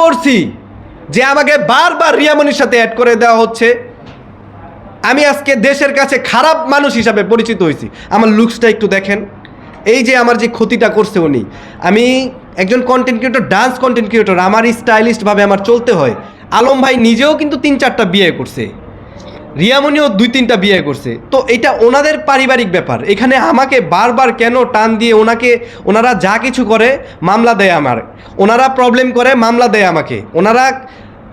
করছি যে আমাকে বারবার রিয়ামনির সাথে অ্যাড করে দেওয়া হচ্ছে। আমি আজকে দেশের কাছে খারাপ মানুষ হিসাবে পরিচিত হয়েছি। আমার লুকসটা একটু দেখেন। এই যে আমার যে ক্ষতিটা করছে উনি, আমি একজন content creator dance content creator আমার স্টাইলিস্টভাবে আমার চলতে হয়। আলম ভাই নিজেও কিন্তু তিন চারটা বিয়ে করছে। রিয়ামনিও দুই তিনটা বিয়ে করছে। তো এটা ওনাদের পারিবারিক ব্যাপার। এখানে আমাকে বারবার কেন টান দিয়ে ওনাকে, ওনারা যা কিছু করে, মামলা দেয় আমার। ওনারা প্রবলেম করে, মামলা দেয় আমাকে। ওনারা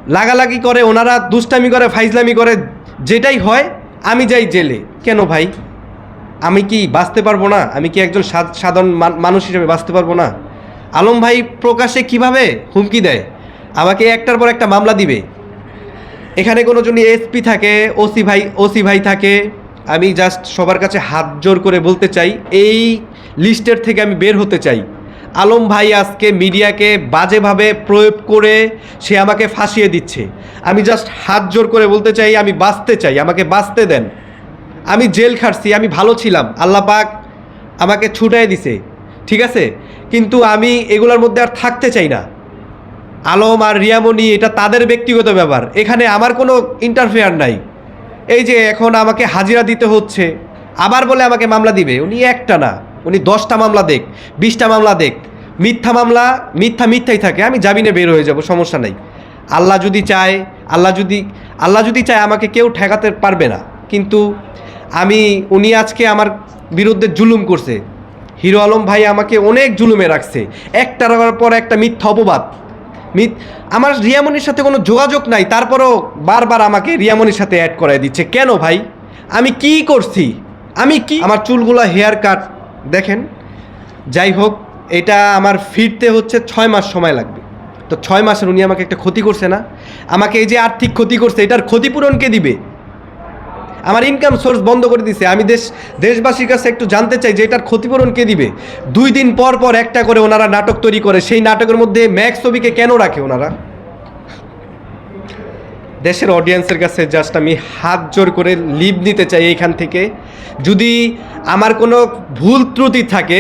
লাগালাগি করে, ওনারা দুষ্টামি করে, ফাইজলামি করে, যেটাই হয়, আমি যাই জেলে। কেন ভাই? আমি কি বাঁচতে পারব না? আমি কি একজন সাধ- সাধারণ মান- মানুষ হিসেবে বাঁচতে পারব না? আলম ভাই প্রকাশে কীভাবে হুমকি দেয়? আমাকে একটার পর একটা মামলা দিবে। এখানে কোনো জন্য এসপি থাকে ওসি ভাই ওসি ভাই থাকে, আমি জাস্ট সবার কাছে হাত জোর করে বলতে চাই, এই লিস্টের থেকে আমি বের হতে চাই। আলম ভাই আজকে মিডিয়াকে বাজেভাবে প্রয়োগ করে সে আমাকে ফাঁসিয়ে দিচ্ছে। আমি জাস্ট হাত জোর করে বলতে চাই, আমি বাঁচতে চাই, আমাকে বাঁচতে দেন। আমি জেল খাটছি, আমি ভালো ছিলাম, আল্লাহ পাক আমাকে ছুটাই দিছে, ঠিক আছে? কিন্তু আমি এগুলোর মধ্যে আর থাকতে চাই না। আলম আর রিয়ামণি, এটা তাদের ব্যক্তিগত ব্যাপার। এখানে আমার কোনো ইন্টারফেয়ার নাই। এই যে এখন আমাকে হাজিরা দিতে হচ্ছে, আবার বলে আমাকে মামলা দিবে। উনি একটা না, উনি দশটা মামলা দেখ, বিশটা মামলা দেখ। মিথ্যা মামলা, মিথ্যা মিথ্যাই থাকে। আমি জামিনে বের হয়ে যাব, সমস্যা নাই। আল্লাহ যদি চায়, আল্লাহ যদি আল্লাহ যদি চায় আমাকে কেউ ঠেকাতে পারবে না। কিন্তু আমি, উনি আজকে আমার বিরুদ্ধে জুলুম করছে। হিরো আলম ভাই আমাকে অনেক জুলুমে রাখছে। একটার পর একটা মিথ্যা অপবাদ। মিথ আমার রিয়ামনির সাথে কোনো যোগাযোগ নাই, তারপরও বারবার আমাকে রিয়ামনির সাথে অ্যাড করাই দিচ্ছে। কেন ভাই? আমি কি করছি? আমি কি? আমার চুলগুলো হেয়ার কাট দেখেন। যাই হোক, এটা আমার ফিরতে হচ্ছে ছয় মাস সময় লাগবে। তো ছয় মাসের উনি আমাকে একটা ক্ষতি করছে না। আমাকে এই যে আর্থিক ক্ষতি করছে, এটার ক্ষতিপূরণ কে দিবে। আমার ইনকাম সোর্স বন্ধ করে দিছে। আমি দেশ, দেশবাসীর কাছে একটু জানতে চাই যে এটার ক্ষতিপূরণ কে দিবে? দুই দিন পর পর একটা করে ওনারা নাটক তৈরি করে, সেই নাটকের মধ্যে ম্যাক্স ছবিকে কেন রাখে ওনারা? দেশের অডিয়েন্সের কাছে জাস্ট আমি হাত জোর করে লিভ নিতে চাই এইখান থেকে। যদি আমার কোনো ভুল ত্রুটি থাকে,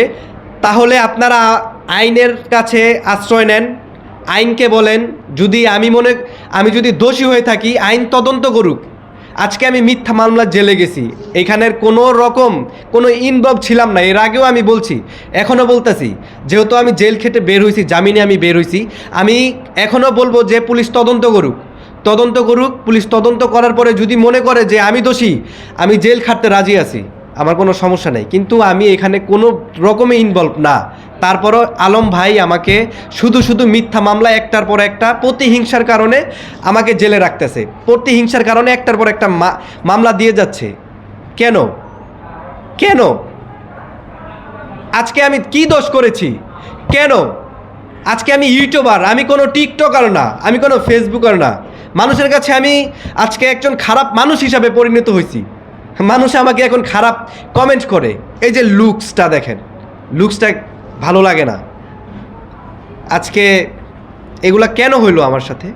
তাহলে আপনারা আইনের কাছে আশ্রয় নেন, আইনকে বলেন। যদি আমি মনে, আমি যদি দোষী হয়ে থাকি, আইন তদন্ত করুক। আজকে আমি মিথ্যা মামলা জেলে গেছি। এখানের কোনো রকম কোনো ইনভলভ ছিলাম না। এর আগেও আমি বলছি, এখনও বলতেছি, যেহেতু আমি জেল খেটে বের হয়েছি জামিনে আমি বের হয়েছি আমি এখনও বলব যে পুলিশ তদন্ত করুক। তদন্ত করুক, পুলিশ তদন্ত করার পরে যদি মনে করে যে আমি দোষী, আমি জেল খাটতে রাজি আছি, আমার কোনো সমস্যা নেই। কিন্তু আমি এখানে কোনো রকমে ইনভলভ না। তারপরও আলম ভাই আমাকে শুধু শুধু মিথ্যা মামলা একটার পর একটা প্রতিহিংসার কারণে আমাকে জেলে রাখতেছে। প্রতিহিংসার কারণে একটার পর একটা মামলা দিয়ে যাচ্ছে। কেন? কেন? আজকে আমি কি দোষ করেছি? কেন? আজকে আমি ইউটিউবার, আমি কোনো টিকটকার না, আমি কোনো ফেসবুকার না। মানুষের কাছে আমি আজকে একজন খারাপ মানুষ হিসাবে পরিণত হয়েছি। মানুষ আমাকে এখন খারাপ কমেন্ট করে। এই যে লুকসটা দেখেন। লুকসটা ভালো লাগে না। আজকে এগুলা কেন হইল আমার সাথে?